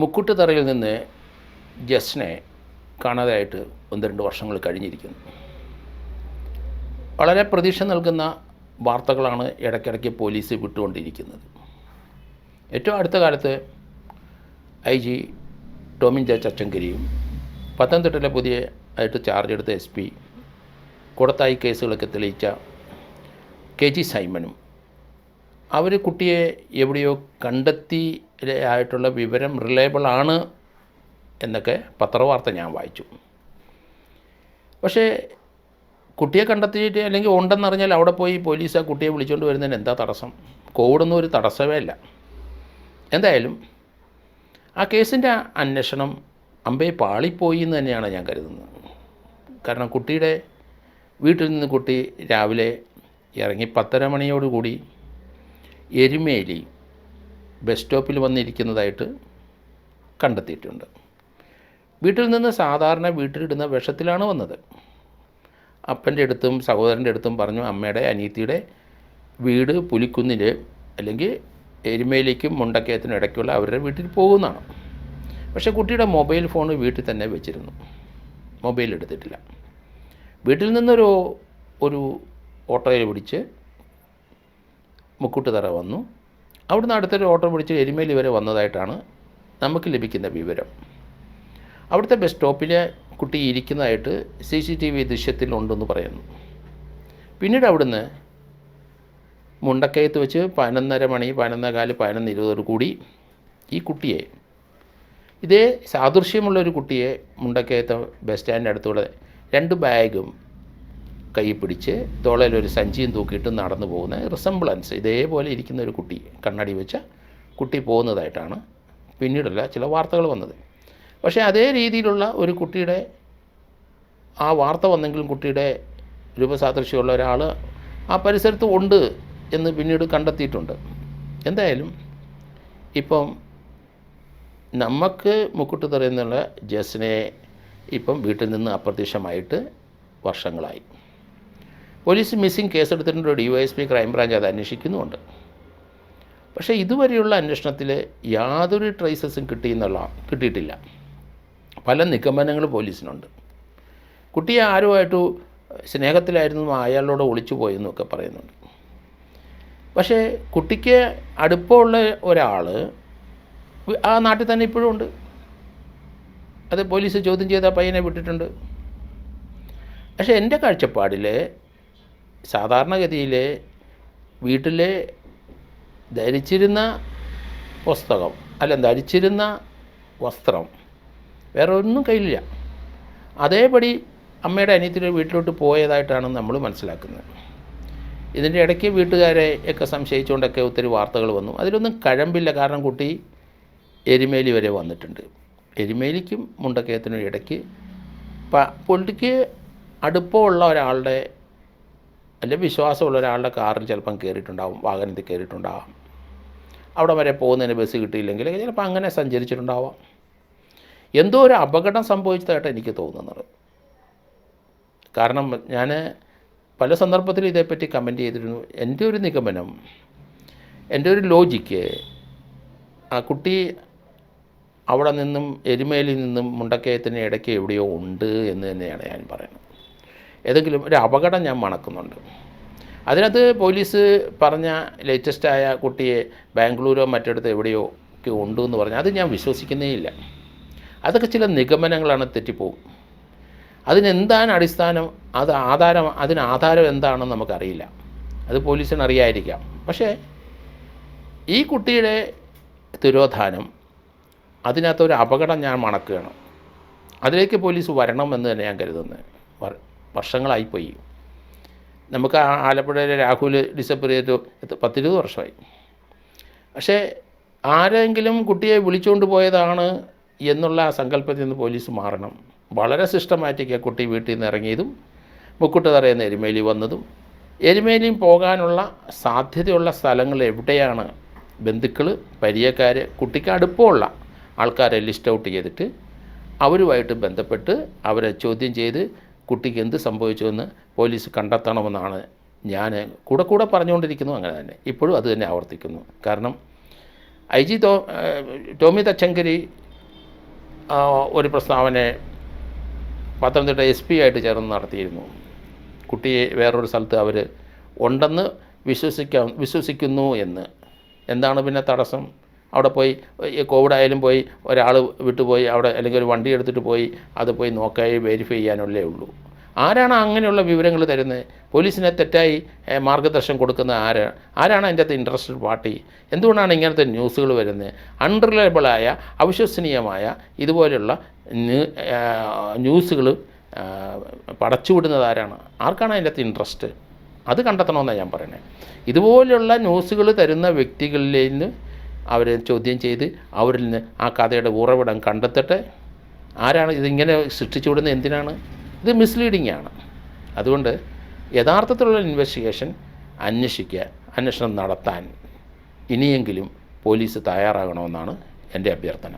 മുക്കുട്ടുതറയിൽ നിന്ന് ജസ്നെ കാണാതായിട്ട് ഒന്ന് രണ്ട് വർഷങ്ങൾ കഴിഞ്ഞിരിക്കുന്നു. വളരെ പ്രതീക്ഷ നൽകുന്ന വാർത്തകളാണ് ഇടയ്ക്കിടയ്ക്ക് പോലീസ് വിട്ടുകൊണ്ടിരിക്കുന്നത്. ഏറ്റവും അടുത്ത കാലത്ത് ഐ ജി ടോമിൻ ജെ ചച്ചങ്കരിയും പത്തനംതിട്ടയിലെ പുതിയ ആയിട്ട് ചാർജ് എടുത്ത എസ് പി കൂടത്തായി കേസുകളൊക്കെ തെളിയിച്ച കെ ജി സൈമനും അവർ കുട്ടിയെ എവിടെയോ കണ്ടെത്തി ആയിട്ടുള്ള വിവരം റിലയബിൾ ആണ് എന്നൊക്കെ പത്രവാർത്ത ഞാൻ വായിച്ചു. പക്ഷേ കുട്ടിയെ കണ്ടെത്തിയിട്ട് അല്ലെങ്കിൽ ഉണ്ടെന്നറിഞ്ഞാൽ അവിടെ പോയി പോലീസ് ആ കുട്ടിയെ വിളിച്ചുകൊണ്ട് വരുന്നതിന് എന്താ തടസ്സം? കോവിഡൊന്നും ഒരു തടസ്സമേ അല്ല. എന്തായാലും ആ കേസിന്റെ അന്വേഷണം അമ്പേ പാളിപ്പോയി എന്ന് തന്നെയാണ് ഞാൻ കരുതുന്നത്. കാരണം കുട്ടിയുടെ വീട്ടിൽ നിന്ന് കുട്ടി രാവിലെ ഇറങ്ങി പത്തര മണിയോടുകൂടി എരുമേലി ബസ് സ്റ്റോപ്പിൽ വന്നിരിക്കുന്നതായിട്ട് കണ്ടെത്തിയിട്ടുണ്ട്. വീട്ടിൽ നിന്ന് സാധാരണ വീട്ടിലിടുന്ന വിഷത്തിലാണ് വന്നത്. അപ്പന്റെ അടുത്തും സഹോദരന്റെ അടുത്തും പറഞ്ഞു അമ്മയുടെ അനിയത്തിയുടെ വീട് പുലിക്കുന്നിൽ അല്ലെങ്കിൽ എരുമയിലേക്കും മുണ്ടക്കയത്തിനും ഇടയ്ക്കുള്ള അവരുടെ വീട്ടിൽ പോകുന്നതാണ്. പക്ഷേ കുട്ടിയുടെ മൊബൈൽ ഫോൺ വീട്ടിൽ തന്നെ വെച്ചിരുന്നു. മൊബൈൽ എടുത്തിട്ടില്ല. വീട്ടിൽ നിന്നൊരു ഒരു ഓട്ടോയിൽ പിടിച്ച് മുക്കൂട്ടുതറ വന്നു. അവിടുന്ന് അടുത്തൊരു ഓട്ടോ പിടിച്ച് എരുമേലി വരെ വന്നതായിട്ടാണ് നമുക്ക് ലഭിക്കുന്ന വിവരം. അവിടുത്തെ ബസ് സ്റ്റോപ്പിലെ കുട്ടി ഇരിക്കുന്നതായിട്ട് സി സി ടി വി ദൃശ്യത്തിലുണ്ടെന്ന് പറയുന്നു. പിന്നീട് അവിടുന്ന് മുണ്ടക്കയത്ത് വെച്ച് പതിനൊന്നര മണി പതിനൊന്നര കാൽ പതിനൊന്ന് ഇരുപതോട് കൂടി ഈ കുട്ടിയെ ഇതേ സാദൃശ്യമുള്ള ഒരു കുട്ടിയെ മുണ്ടക്കയത്ത് ബസ് സ്റ്റാൻഡിന്റെ അടുത്തൂടെ രണ്ട് ബാഗും കൈ പിടിച്ച് തോളയിൽ ഒരു സഞ്ചിയും തൂക്കിയിട്ട് നടന്നു പോകുന്ന റിസംബ്ലൻസ് ഇതേപോലെ ഇരിക്കുന്ന ഒരു കുട്ടി കണ്ണടി വെച്ച കുട്ടി പോകുന്നതായിട്ടാണ് പിന്നീടുള്ള ചില വാർത്തകൾ വന്നത്. പക്ഷേ അതേ രീതിയിലുള്ള ഒരു കുട്ടിയുടെ ആ വാർത്ത വന്നെങ്കിലും കുട്ടിയുടെ രൂപസാദൃശ്യമുള്ള ഒരാൾ ആ പരിസരത്ത് ഉണ്ട് എന്ന് പിന്നീട് കണ്ടെത്തിയിട്ടുണ്ട്. എന്തായാലും ഇപ്പം നമുക്ക് മുക്കുട്ട് തറയുന്നുള്ള ജസിനെ ഇപ്പം വീട്ടിൽ നിന്ന് അപ്രത്യക്ഷമായിട്ട് വർഷങ്ങളായി. പോലീസ് മിസ്സിംഗ് കേസെടുത്തിട്ടുണ്ട് D Y S P crime branch അത് അന്വേഷിക്കുന്നുമുണ്ട്. പക്ഷേ ഇതുവരെയുള്ള അന്വേഷണത്തിൽ യാതൊരു ട്രേസസും കിട്ടിയെന്നുള്ള കിട്ടിയിട്ടില്ല. പല നിഗമനങ്ങൾ പോലീസിനുണ്ട്. കുട്ടിയെ ആരുമായിട്ട് സ്നേഹത്തിലായിരുന്നു അയാളോട് ഒളിച്ചു പോയെന്നൊക്കെ പറയുന്നുണ്ട്. പക്ഷേ കുട്ടിക്ക് അടുപ്പമുള്ള ഒരാൾ ആ നാട്ടിൽ തന്നെ ഇപ്പോഴും ഉണ്ട്. അത് പോലീസ് ചോദ്യം ചെയ്ത പയ്യനെ വിട്ടിട്ടുണ്ട്. പക്ഷേ എന്റെ കാഴ്ചപ്പാടിൽ സാധാരണഗതിയിൽ വീട്ടിൽ ധരിച്ചിരുന്ന പുസ്തകം അല്ല ധരിച്ചിരുന്ന വസ്ത്രം വേറെ ഒന്നും കയ്യിലില്ല. അതേപടി അമ്മയുടെ അനിയത്തിന്റെ വീട്ടിലോട്ട് പോയതായിട്ടാണ് നമ്മൾ മനസ്സിലാക്കുന്നത്. ഇതിന്റെ ഇടയ്ക്ക് വീട്ടുകാരെ ഒക്കെ സംശയിച്ചുകൊണ്ടൊക്കെ ഒത്തിരി വാർത്തകൾ വന്നു. അതിലൊന്നും കഴമ്പില്ല. കാരണം കുട്ടി എരുമേലി വരെ വന്നിട്ടുണ്ട്. എരുമേലിക്കും മുണ്ടക്കയത്തിനും ഇടയ്ക്ക് പുള്ളിക്ക് അടുപ്പമുള്ള ഒരാളുടെ അല്ലെങ്കിൽ വിശ്വാസമുള്ള ഒരാളുടെ കാറിൽ ചിലപ്പം കയറിയിട്ടുണ്ടാവും വാഹനത്തിൽ കയറിയിട്ടുണ്ടാവാം. അവിടെ വരെ പോകുന്നതിന് ബസ് കിട്ടിയില്ലെങ്കിൽ ചിലപ്പോൾ അങ്ങനെ സഞ്ചരിച്ചിട്ടുണ്ടാവാം. എന്തോ ഒരു അപകടം സംഭവിച്ചതായിട്ട് എനിക്ക് തോന്നുന്നത്. കാരണം ഞാൻ പല സന്ദർഭത്തിൽ ഇതേപ്പറ്റി കമന്റ് ചെയ്തിരുന്നു. എന്റെ ഒരു നിഗമനം എന്റെ ഒരു ലോജിക്ക് ആ കുട്ടി അവിടെ നിന്നും എരുമേലിൽ നിന്നും മുണ്ടക്കയത്തിന് ഇടയ്ക്ക് എവിടെയോ ഉണ്ട് എന്ന് തന്നെയാണ് ഞാൻ പറയുന്നത്. ഏതെങ്കിലും ഒരു അപകടം ഞാൻ മണക്കുന്നുണ്ട്. അതിനകത്ത് പോലീസ് പറഞ്ഞ ലേറ്റസ്റ്റായ കുട്ടിയെ ബാംഗ്ലൂരോ മറ്റിടത്ത് എവിടെയോ ഒക്കെ ഉണ്ട് എന്ന് പറഞ്ഞാൽ അത് ഞാൻ വിശ്വസിക്കുന്നേ ഇല്ല. അതൊക്കെ ചില നിഗമനങ്ങളാണ് തെറ്റിപ്പോവും അതിനെന്താണ് അടിസ്ഥാനം? അത് ആധാരം അതിന് ആധാരം എന്താണെന്ന് നമുക്കറിയില്ല. അത് പോലീസിന് അറിയായിരിക്കാം പക്ഷേ ഈ കുട്ടിയുടെ തിരോധാനം അതിനകത്തൊരു അപകടം ഞാൻ മണക്കുകയാണ്. അതിലേക്ക് പോലീസ് വരണമെന്ന് തന്നെ ഞാൻ കരുതുന്നത് വർഷങ്ങളായിപ്പോയി. നമുക്ക് ആലപ്പുഴയിലെ രാഹുൽ ഡിസപ്പർ ചെയ്തു. പത്തിരുപത് വർഷമായി. പക്ഷേ ആരെങ്കിലും കുട്ടിയെ വിളിച്ചുകൊണ്ട് പോയതാണ് എന്നുള്ള ആ സങ്കല്പത്തിൽ നിന്ന് പോലീസ് മാറണം. വളരെ സിസ്റ്റമാറ്റിക് ആ കുട്ടി വീട്ടിൽ നിന്ന് ഇറങ്ങിയതും മുക്കുട്ട് തറയുന്ന എരുമേലി വന്നതും എരുമേലിയും പോകാനുള്ള സാധ്യതയുള്ള സ്ഥലങ്ങൾ എവിടെയാണ്? ബന്ധുക്കൾ പരിചയക്കാർ കുട്ടിക്ക് അടുപ്പമുള്ള ആൾക്കാരെ ലിസ്റ്റ് ഔട്ട് ചെയ്തിട്ട് അവരുമായിട്ട് ബന്ധപ്പെട്ട് അവരെ ചോദ്യം ചെയ്ത് കുട്ടിക്ക് എന്ത് സംഭവിച്ചുവെന്ന് പോലീസ് കണ്ടെത്തണമെന്നാണ് ഞാൻ കൂടെ കൂടെ പറഞ്ഞുകൊണ്ടിരിക്കുന്നു അങ്ങനെ തന്നെ. ഇപ്പോഴും അത് തന്നെ ആവർത്തിക്കുന്നു. കാരണം ഐ ജി തോ ടോമി തച്ചങ്കരി ഒരു പ്രസ്താവന പത്തനംതിട്ട എസ് പി ആയിട്ട് ചേർന്ന് നടത്തിയിരുന്നു. കുട്ടിയെ വേറൊരു സ്ഥലത്ത് അവർ ഉണ്ടെന്ന് വിശ്വസിക്കാം വിശ്വസിക്കുന്നു എന്ന്. എന്താണ് പിന്നെ തടസ്സം? അവിടെ പോയി കോവിഡ് ആയാലും പോയി ഒരാൾ വിട്ടുപോയി അവിടെ അല്ലെങ്കിൽ ഒരു വണ്ടി എടുത്തിട്ട് പോയി അത് പോയി നോക്കായി വെരിഫൈ ചെയ്യാനുള്ളേ ഉള്ളൂ. ആരാണ് അങ്ങനെയുള്ള വിവരങ്ങൾ തരുന്നത്? പോലീസിനെ തെറ്റായി മാർഗദർശനം കൊടുക്കുന്ന ആര്? ആരാണ് അതിന്റെ അകത്ത് ഇൻട്രസ്റ്റഡ് പാർട്ടി? എന്തുകൊണ്ടാണ് ഇങ്ങനത്തെ ന്യൂസുകൾ വരുന്നത്? അൺറിലയബിളായ അവിശ്വസനീയമായ ഇതുപോലെയുള്ള ന്യൂസുകൾ പടച്ചുവിടുന്നത് ആരാണ്? ആർക്കാണ് അതിന്റെ അകത്ത് ഇൻട്രസ്റ്റ് അത് കണ്ടെത്തണമെന്നാണ് ഞാൻ പറയുന്നത്. ഇതുപോലെയുള്ള ന്യൂസുകൾ തരുന്ന വ്യക്തികളിൽ നിന്ന് അവരെ ചോദ്യം ചെയ്ത് അവരിൽ നിന്ന് ആ കഥയുടെ ഉറവിടം കണ്ടെത്തട്ടെ. ആരാണ് ഇതിങ്ങനെ സൃഷ്ടിച്ചു വിടുന്നത്? എന്തിനാണ്? ഇത് മിസ്ലീഡിംഗ് ആണ്. അതുകൊണ്ട് യഥാർത്ഥത്തിലുള്ള ഇൻവെസ്റ്റിഗേഷൻ അന്വേഷിക്കുക അന്വേഷണം നടത്താൻ ഇനിയെങ്കിലും പോലീസ് തയ്യാറാകണമെന്നാണ് എന്റെ അഭ്യർത്ഥന.